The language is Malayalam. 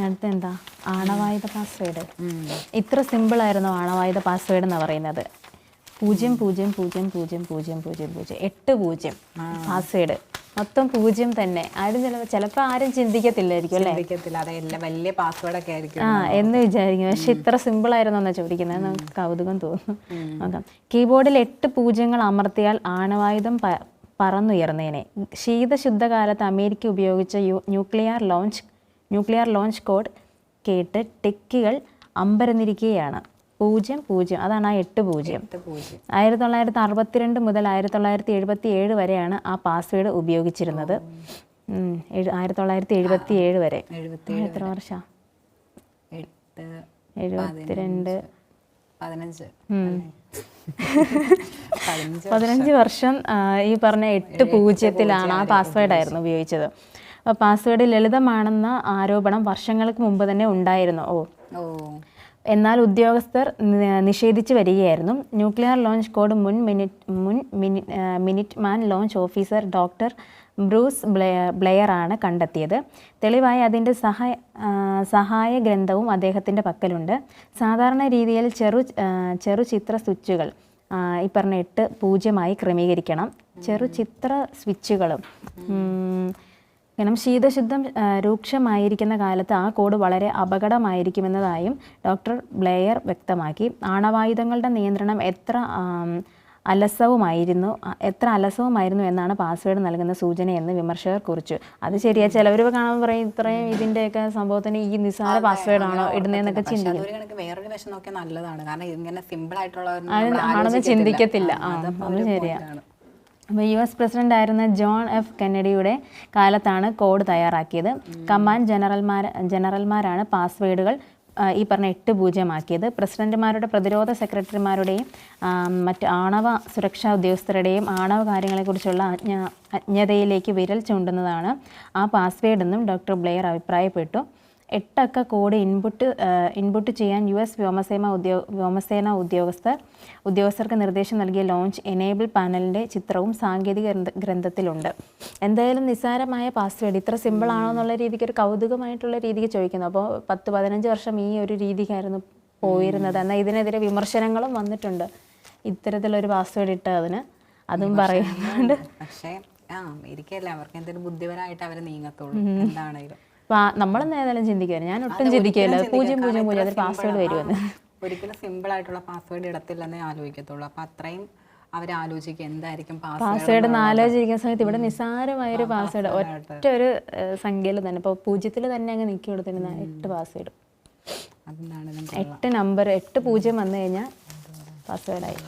അടുത്ത എന്താ ആണവായുധ പാസ്വേഡ് ഇത്ര സിമ്പിൾ ആയിരുന്നു ആണവായുധ പാസ്വേഡ് എന്ന് പറയുന്നത്. പൂജ്യം പൂജ്യം പൂജ്യം പൂജ്യം പൂജ്യം പൂജ്യം പൂജ്യം. എട്ട് പൂജ്യം പാസ്വേഡ് മൊത്തം പൂജ്യം തന്നെ. ആരും ചിലപ്പോ ചിലപ്പോൾ ആരും ചിന്തിക്കത്തില്ലായിരിക്കും അല്ലേ? ചിന്തിക്കത്തില്ല. വലിയ പാസ്വേഡ് ഒക്കെ ആയിരിക്കും. ആ എന്ന് വിചാരിക്കും. പക്ഷെ ഇത്ര സിമ്പിൾ ആയിരുന്നു എന്നാ ചോദിക്കുന്നത്. നമുക്ക് കൗതുകം തോന്നുന്നു നോക്കാം. കീബോർഡിൽ എട്ട് പൂജ്യങ്ങൾ അമർത്തിയാൽ ആണവായുധം പറന്നുയർന്നേനെ. ശീതശുദ്ധകാലത്ത് അമേരിക്ക ഉപയോഗിച്ച nuclear launch nuclear launch code കേട്ട് ടെക്കികൾ അമ്പരന്നിരിക്കുകയാണ്. പൂജ്യം പൂജ്യം. അതാണ് ആ എട്ട് പൂജ്യം. ആയിരത്തി തൊള്ളായിരത്തി അറുപത്തിരണ്ട് മുതൽ ആയിരത്തി തൊള്ളായിരത്തി എഴുപത്തി ഏഴ് വരെയാണ് ആ പാസ്വേഡ് ഉപയോഗിച്ചിരുന്നത്. ആയിരത്തി തൊള്ളായിരത്തി എഴുപത്തി ഏഴ് വരെ. എത്ര വർഷം? എഴുപത്തിരണ്ട്. പതിനഞ്ച്. പതിനഞ്ച്. വർഷം. ഈ പറഞ്ഞ എട്ട് പൂജ്യത്തിലാണ് ആ പാസ്വേഡ് ആയിരുന്നു ഉപയോഗിച്ചത്. അപ്പോൾ പാസ്വേഡ് ലളിതമാണെന്ന ആരോപണം വർഷങ്ങൾക്ക് മുമ്പ് തന്നെ ഉണ്ടായിരുന്നു. ഓ. ഓ. എന്നാൽ ഉദ്യോഗസ്ഥർ നിഷേധിച്ചു വരികയായിരുന്നു. ന്യൂക്ലിയർ ലോഞ്ച് കോഡ് മുൻ മിനിറ്റ് മുൻ mini minuteman launch officer doctor Bruce Blair ബ്ലെയറാണ് കണ്ടെത്തിയത്. തെളിവായി അതിന്റെ സഹായ സഹായ ഗ്രന്ഥവും അദ്ദേഹത്തിന്റെ പക്കലുണ്ട്. സാധാരണ രീതിയിൽ ചെറു ചെറു ചിത്ര സ്വിച്ചുകൾ ഈ പറഞ്ഞ എട്ട് പൂജ്യമായി ക്രമീകരിക്കണം. ചെറു ചിത്ര സ്വിച്ചുകളും കാരണം ശീതശുദ്ധം രൂക്ഷമായിരിക്കുന്ന കാലത്ത് ആ കോഡ് വളരെ അപകടമായിരിക്കുമെന്നതായും ഡോക്ടർ ബ്ലെയർ വ്യക്തമാക്കി. ആണവായുധങ്ങളുടെ നിയന്ത്രണം എത്ര അലസവുമായിരുന്നു എത്ര അലസവുമായിരുന്നു എന്നാണ് പാസ്വേഡ് നൽകുന്ന സൂചനയെന്ന് വിമർശകർ കുറിച്ചു. അത് ശരിയാ. ചിലവർ കാണാൻ പറയും ഇത്രയും ഇതിന്റെയൊക്കെ സംഭവത്തിന് ഈ നിസ്സാര പാസ്വേഡ് ആണോ ഇടുന്നതെന്നൊക്കെ ചിന്തിക്കും. വേറൊരു വശം നോക്കിയാൽ നല്ലതാണ്. കാരണം ഇങ്ങനെ സിമ്പിൾ ആയിട്ടുള്ള ആണെന്ന് ചിന്തിക്കത്തില്ല. ആ അത് ശരിയാ. അപ്പോൾ യു എസ് പ്രസിഡന്റ് ആയിരുന്ന ജോൺ എഫ് കെന്നഡിയുടെ കാലത്താണ് കോഡ് തയ്യാറാക്കിയത്. കമാൻഡ് ജനറൽമാർ ജനറൽമാരാണ് പാസ്വേഡുകൾ ഈ പറഞ്ഞ എട്ട് പൂജ്യമാക്കിയത്. പ്രസിഡന്റുമാരുടെ പ്രതിരോധ സെക്രട്ടറിമാരുടെയും മറ്റ് ആണവ സുരക്ഷാ ഉദ്യോഗസ്ഥരുടെയും ആണവ കാര്യങ്ങളെക്കുറിച്ചുള്ള അജ്ഞ അജ്ഞതയിലേക്ക് വിരൽ ചൂണ്ടുന്നതാണ് ആ പാസ്വേഡെന്നും ഡോക്ടർ ബ്ലെയർ അഭിപ്രായപ്പെട്ടു. എട്ടക്ക കോഡ് ഇൻപുട്ട് ഇൻപുട്ട് ചെയ്യാൻ യു എസ് വ്യോമസേന ഉദ്യോ വ്യോമസേന ഉദ്യോഗസ്ഥർ ഉദ്യോഗസ്ഥർക്ക് നിർദ്ദേശം നൽകിയ ലോഞ്ച് എനേബിൾ പാനലിന്റെ ചിത്രവും സാങ്കേതിക ഗ്രന്ഥ- ഗ്രന്ഥത്തിലുണ്ട്. എന്തായാലും നിസ്സാരമായ പാസ്വേഡ് ഇത്ര സിമ്പിൾ ആണോ എന്നുള്ള രീതിക്ക് ഒരു കൗതുകമായിട്ടുള്ള രീതിക്ക് ചോദിക്കുന്നു. അപ്പോൾ പത്ത് പതിനഞ്ച് വർഷം ഈ ഒരു രീതിക്കായിരുന്നു പോയിരുന്നത്. എന്നാൽ ഇതിനെതിരെ വിമർശനങ്ങളും വന്നിട്ടുണ്ട്. ഇത്തരത്തിലൊരു പാസ്വേഡ് ഇട്ട് അതിന് അതും പറയുന്നുണ്ട്. പക്ഷേ ആ ഇരിക്കല്ലേ അവർക്ക് എന്തെങ്കിലും ബുദ്ധിപരമായിട്ട് അവർ നീങ്ങത്തുള്ളൂ. എന്താണെങ്കിലും നമ്മളൊന്നും ഏതായാലും ചിന്തിക്കാറ് ഞാൻ ഒട്ടും ചിന്തിക്കില്ല പൂജ്യം പൂജ്യം പൂജ്യം അതിൽ പാസ്വേഡ് വരുമെന്ന് ഒരിക്കലും സിമ്പിൾ ആയിട്ടുള്ള പാസ്വേഡ് ഇടത്തില്ലെന്നേ ആലോചിക്കത്തുള്ളൂ. അപ്പൊ അത്രയും അവർ ആലോചിക്കുക എന്തായിരിക്കും പാസ്വേഡ് എന്ന് ആലോചിക്കുന്ന സമയത്ത് ഇവിടെ നിസ്സാരമായൊരു പാസ്വേഡ്. ഒറ്റ ഒരു സംഖ്യയിൽ തന്നെ. ഇപ്പോൾ പൂജ്യത്തിൽ തന്നെ അങ്ങ് നിൽക്കി കൊടുത്തിരുന്ന എട്ട് പാസ്വേഡ്. എട്ട് നമ്പർ എട്ട് പൂജ്യം വന്നു കഴിഞ്ഞാൽ പാസ്വേഡായി.